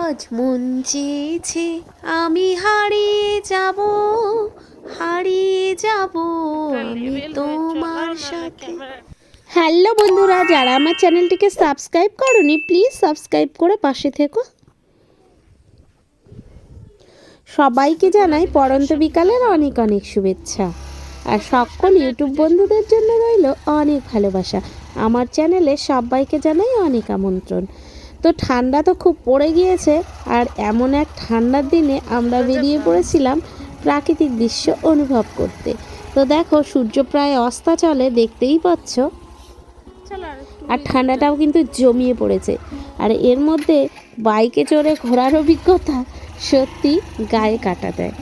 আজ মন চেয়েছে, আমি হারিয়ে যাব হারিয়ে যাব আমি তোমার সাথে। হ্যালো বন্ধুরা, যারা আমার চ্যানেলটিকে সাবস্ক্রাইব করনি, প্লিজ সাবস্ক্রাইব করে পাশে থেকো। সবাইকে জানাই পরন্ত বিকালের অনেক অনেক শুভেচ্ছা। আর সকল ইউটিউব বন্ধুদের জন্য রইল অনেক ভালোবাসা। আমার চ্যানেলে সবাইকে জানাই অনেক আমন্ত্রণ। তো ঠান্ডা তো খুব পড়ে গিয়েছে আর এমন এক ঠান্ডার দিনে আমরা বেরিয়ে পড়েছিলাম প্রাকৃতিক দৃশ্য অনুভব করতে। তো দেখো সূর্য প্রায় অস্তাচলে দেখতেই পাচ্ছ। আর ঠান্ডাটাও কিন্তু জমিয়ে পড়েছে। আর এর মধ্যে বাইকে চড়ে ঘোরার অভিজ্ঞতা সত্যি গায়ে কাটা দেয়।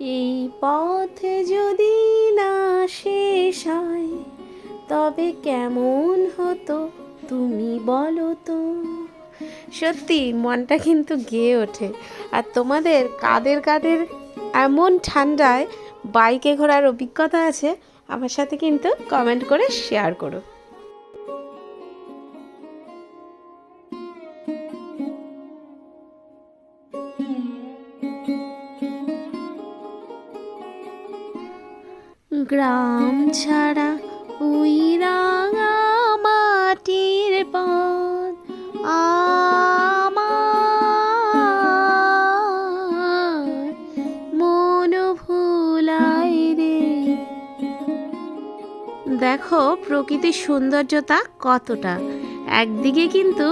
এই পথে যদি না শেষ হয় তবে কেমন হতো তুমি বলো তো। সত্যি, মনটা কিন্তু গেয়ে ওঠে। আর তোমাদের কাদের কাদের এমন ঠান্ডায় বাইকে ঘোরার অভিজ্ঞতা আছে, আমার সাথে কিন্তু কমেন্ট করে শেয়ার করো। গ্রাম ছাড়া ওই দেখো প্রকৃতির সৌন্দর্যতা কতটা। একদিকে কিন্তু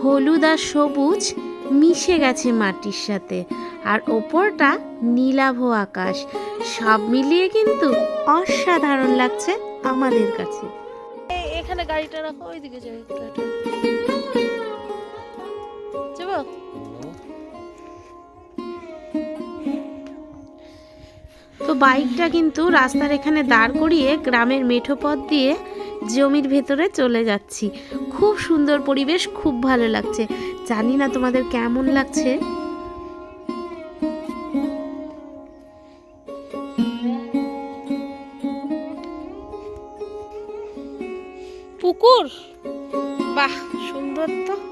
হলুদ আর সবুজ মিশে গেছে মাটির সাথে, আর ওপরটা নীলাভ আকাশ। সব মিলিয়ে কিন্তু অসাধারণ লাগছে আমাদের কাছে। এখানে গাড়িটা রাখো, ওইদিকে যাই যাব? তো বাইকটা কিন্তু রাস্তার এখানে দাঁড় করিয়ে গ্রামের মেঠো পথ দিয়ে জমির ভেতরে চলে যাচ্ছি। খুব সুন্দর পরিবেশ, খুব ভালো লাগছে। জানি না তোমাদের কেমন লাগছে। পুকুর? বাহ, সুন্দর তো।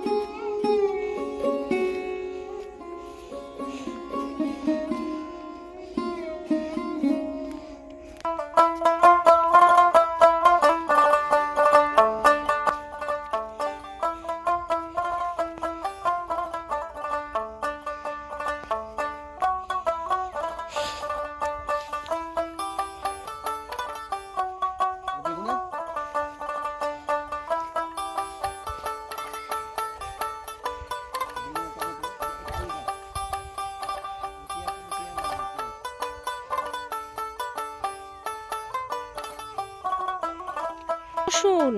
রসুন।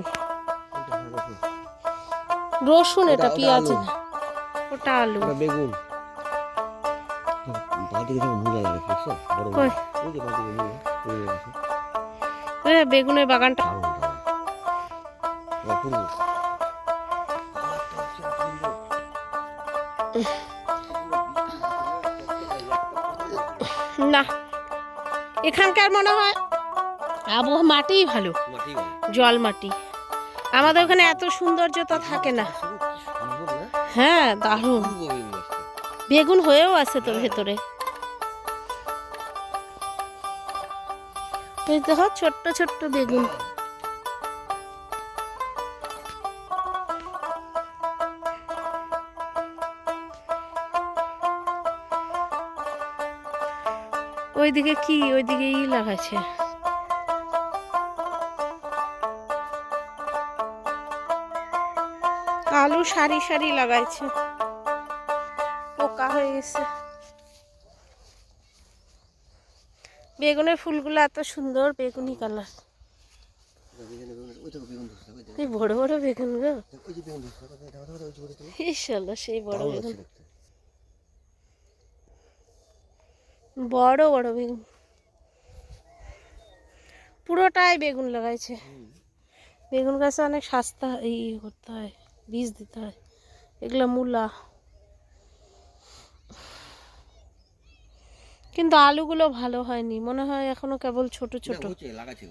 রসুন এটা পেঁয়াজ না ওটা আলু। বেগুন। বেগুনের বাগানটা। না এখানকার মনে হয় আবহাওয়া মাটিই ভালো। মাটি বলে। জল মাটি আমাদের ওখানে এত সৌন্দর্যতা থাকে না। হ্যাঁ দারুণ। বেগুন হয়েও আছে তো ভেতরে। দেখো, ছোট্ট ছোট্ট বেগুন। ওইদিকে কি? ওইদিকে ই লাগাচ্ছে আলু সারি সারি লাগাইছে। পোকা হয়ে গেছে। বেগুনের ফুলগুলো এত সুন্দর বেগুনি কালার। বড় বড় বেগুন গো। ইশাল্লাহ সেই বড় বেগুন। বড় বড় বেগুন। পুরোটাই বেগুন লাগাইছে। বেগুন গাছে অনেক সস্তা ই করতে হয়। বীজ দিতে হয়। এগুলো মূলা। কিন্তু আলুগুলো ভালো হয়নি। মনে হয় এখনও কেবল ছোট ছোট। লাগাচ্ছে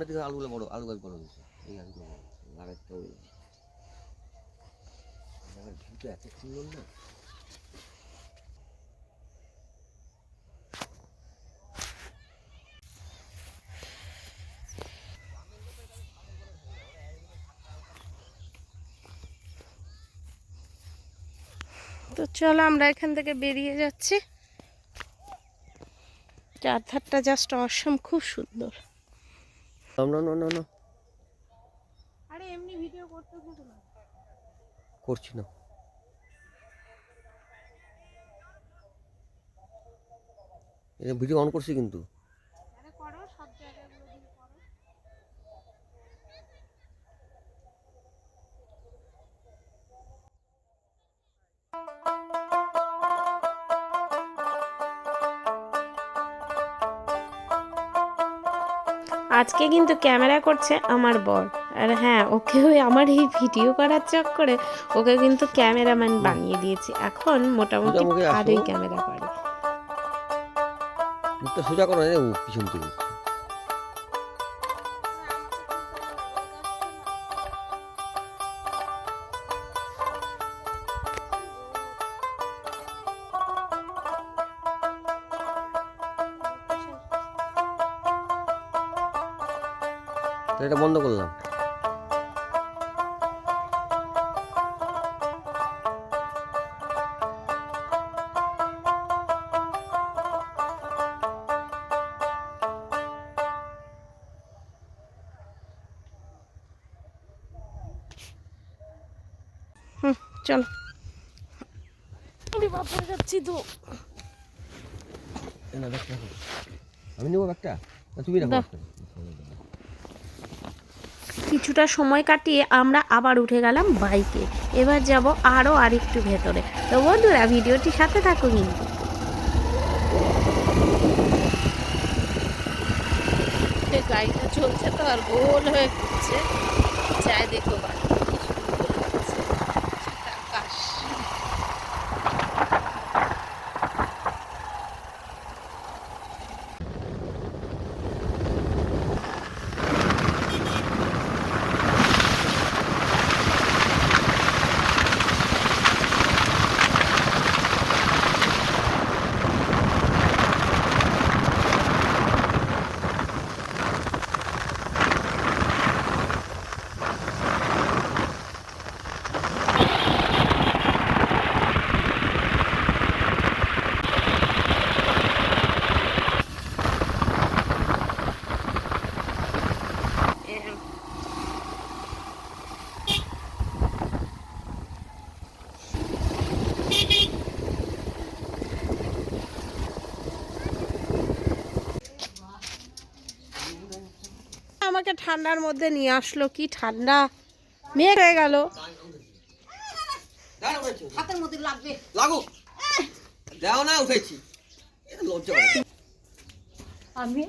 দিকে আলুগুলো বড় আলু গাছ বড় হয়েছে। এই আলুগুলো লাগাতে হবে। এত সুন্দর না। তো চলো আমরা এখান থেকে বেরিয়ে যাচ্ছি। চারধারটা জাস্ট অসম খুব সুন্দর। না না না না আরে এমনি ভিডিও করতে করছি না। এটা ভিডিও অন করছি কিন্তু। আজকে কিন্তু ক্যামেরা করছে আমার বর। আর হ্যাঁ ওকে ওই আমার এই ভিডিও করার চক্করে ওকে কিন্তু ক্যামেরাম্যান বানিয়ে দিয়েছি। এখন মোটামুটি। ভালোই ক্যামেরা করে। সোজা করো ও পিছন থেকে। এটা বন্ধ করলাম। চলো। আমি যাচ্ছি তো। নেব ব্যাগটা? তুমি রাখো। কিছুটা সময় কাটিয়ে আমরা আবার উঠে গেলাম বাইকে। এবার যাব আরও আরেকটু ভেতরে। তো বন্ধুরা, ভিডিওটি সাথে থাকো কিন্তু। গাড়িটা চলছে তো আর গোল হয়ে ঘুরছে দেখো বাড়ি। আমাকে ঠান্ডার মধ্যে নিয়ে আসলো কি ঠান্ডা। মেঘ হয়ে গেল। হাতের মধ্যে লাগবে। লাগুক দাও না উঠেছি। লজ্জা আমি?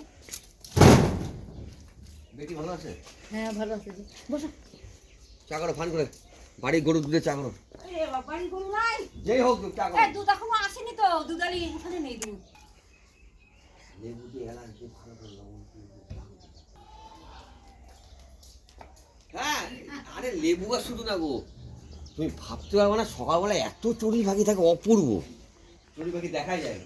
বেটি ভালো আছে? হ্যাঁ ভালো আছে। বসো। চা করো ফান করে। বাড়ি গরু দুধে চা করো। এ গরু নাই। যেই হোক চা করো। দুধ এখনও আসেনি তো। দুধালি এখানে নেই দুধ। লেবু দিয়ে এলাচ দিয়ে ভালো করে লবণ দিয়ে দিয়ে হ্যাঁ আরে লেবু শুধু না গো। তুমি ভাবতে পারবে না, সকালবেলা এত পাখি থাকে, অপূর্ব। পাখি দেখাই যায়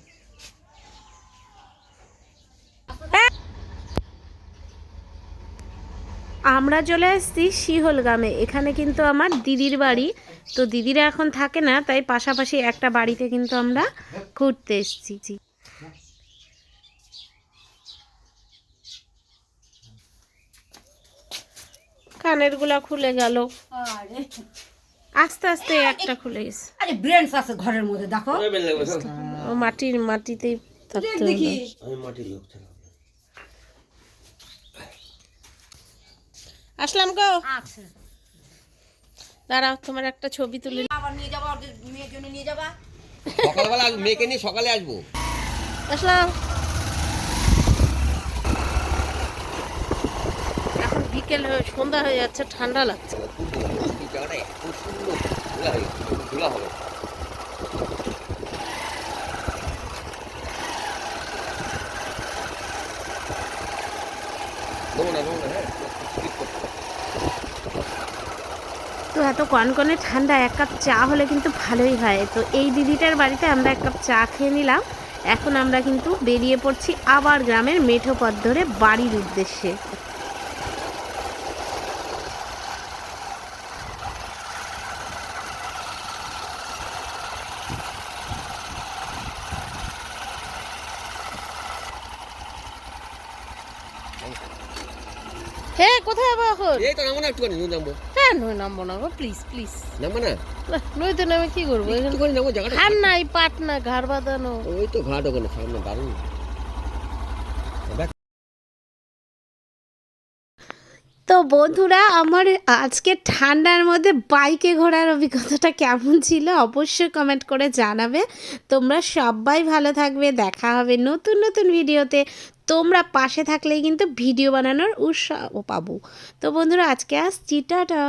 আমরা চলে আসছি শিহল গ্রামে। এখানে কিন্তু আমার দিদির বাড়ি। তো দিদিরা এখন থাকে না, তাই পাশাপাশি একটা বাড়িতে কিন্তু আমরা ঘুরতে এসেছি। কানেরগুলা খুলে গেল। আস্তে আস্তে একটা খুলে গেছে। আরে ব্রেনস আছে ঘরের মধ্যে দেখো। ও মাটির মাটিতেই থাকতে দেখি আমি মাটির লোক আসলাম গো। আচ্ছা। দাঁড়াও তোমার একটা ছবি তুলে আবার নিয়ে যাবা মেয়ের জন্য নিয়ে যাবা। সকালবেলা আসব মেয়েকে নিয়ে সকালে আসব। আসলাম এখন বিকেল সন্ধ্যা হয়ে যাচ্ছে, ঠান্ডা লাগছে। তো এত কনকনে ঠান্ডা, এক কাপ চা হলে কিন্তু ভালোই হয়। তো এই দিদিটার বাড়িতে আমরা এক কাপ চা খেয়ে নিলাম। এখন আমরা কিন্তু বেরিয়ে পড়ছি আবার গ্রামের মেঠো পথ ধরে বাড়ির উদ্দেশ্যে। হ্যাঁ কোথায় যাব এখন? এই তো নামো না নই নামবো। হ্যাঁ নই নামবো না গো প্লিজ প্লিজ নামবো না? নইতে নামে কি করব? এখানে একটুখানি নামো জায়গাটা নাই পাট না ঘাড় বাঁধানো। ওই তো ঘাট ওখানে সামনে দারুণ। তো বন্ধুরা আমার আজকে ঠান্ডার মধ্যে বাইকে ঘোরার অভিজ্ঞতাটা কেমন ছিল অবশ্যই কমেন্ট করে জানাবে। তোমরা সবাই ভালো থাকবে দেখা হবে নতুন নতুন ভিডিওতে তোমরা পাশে থাকলেই কিন্তু ভিডিও বানানোর উৎসাহ পাবো। তো বন্ধুরা আজকে আসছি টাটা।